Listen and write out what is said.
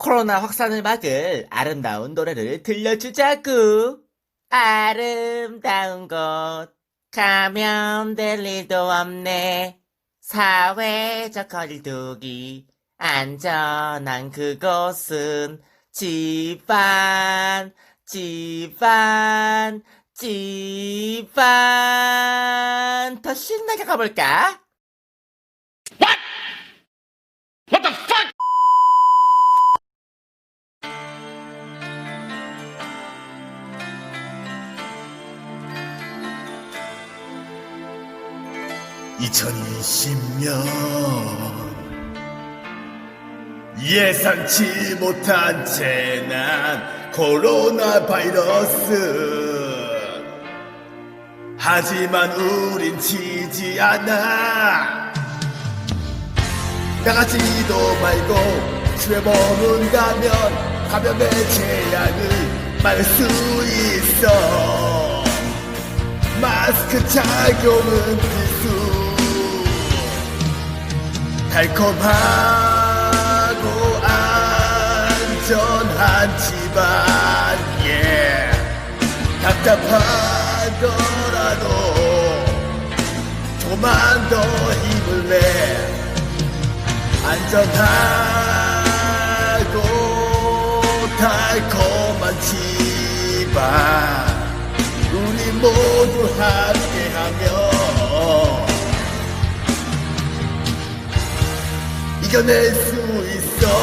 코로나 확산을 막을 아름다운 노래를 들려주자구. 아름다운 곳 가면 될 일도 없네. 사회적 거리두기 안전한 그곳은 집안 집안 집안 더 신나게 가볼까? 예상치 못한 재난 코로나 바이러스. 하지만 우린 지지 않아. 나가지도 말고 집에 머문다면 감염의 재앙을 막을 수 있어. 마스크 착용은 필수 달콤하고 집안 예. 답답하더라도 조금만 더 힘을 내. 안전하고 집안. 우리 모두 함께하며 이겨낼 수 있어